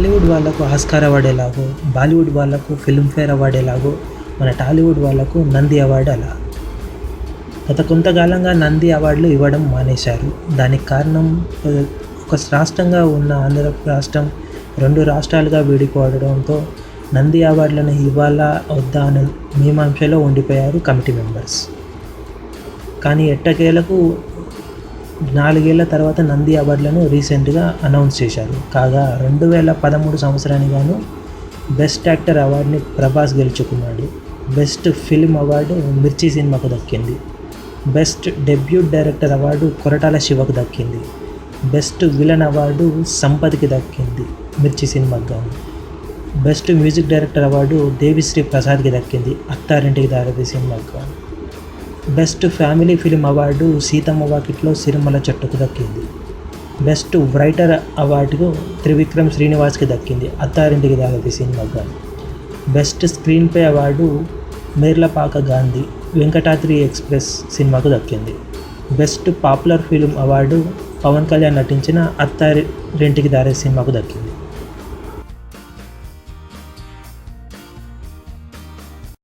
Hollywood వాళ్ళకు Oscar award ఎలాగో బాలీవుడ్ వాళ్ళకు ఫిల్మ్ఫేర్ అవార్డు ఎలాగో మన టాలీవుడ్ వాళ్ళకు నంది అవార్డు అలా. గత కొంతకాలంగా నంది అవార్డులు ఇవ్వడం మానేశారు. దానికి కారణం ఒక రాష్ట్రంగా ఉన్న ఆంధ్ర రాష్ట్రం రెండు రాష్ట్రాలుగా విడిపోవడంతో నంది అవార్డులను ఇవ్వాలా వద్దా అనే మీమాంసలో ఉండిపోయారు కమిటీ మెంబర్స్. కానీ ఎట్టకేలకు నాలుగేళ్ళ తర్వాత నంది అవార్డులను రీసెంట్గా అనౌన్స్ చేశారు. కాగా రెండు వేల పదమూడు సంవత్సరానికి గాను బెస్ట్ యాక్టర్ అవార్డుని ప్రభాస్ గెలుచుకున్నాడు. బెస్ట్ ఫిల్మ్ అవార్డు మిర్చి సినిమాకు దక్కింది. Best debut director award Koratala శివకు దక్కింది. బెస్ట్ విలన్ అవార్డు సంపత్కి దక్కింది మిర్చి సినిమాకు. గాను best music director award Devi Sri ప్రసాద్కి దక్కింది అత్తారింటికి దారిది సినిమాకు. గాను best family film award Seethamma Vakitlo Sirimalle చెట్టుకు దక్కింది. బెస్ట్ రైటర్ అవార్డు త్రివిక్రమ్ శ్రీనివాస్కి దక్కింది అత్తారింటికి దాగది సినిమాకు best screenplay award Merlapaka Gandhi Venkatadri express సినిమాకు దక్కింది. Best popular film award Pawan Kalyan నటించిన అత్తారింటికి దారే సినిమాకు దక్కింది.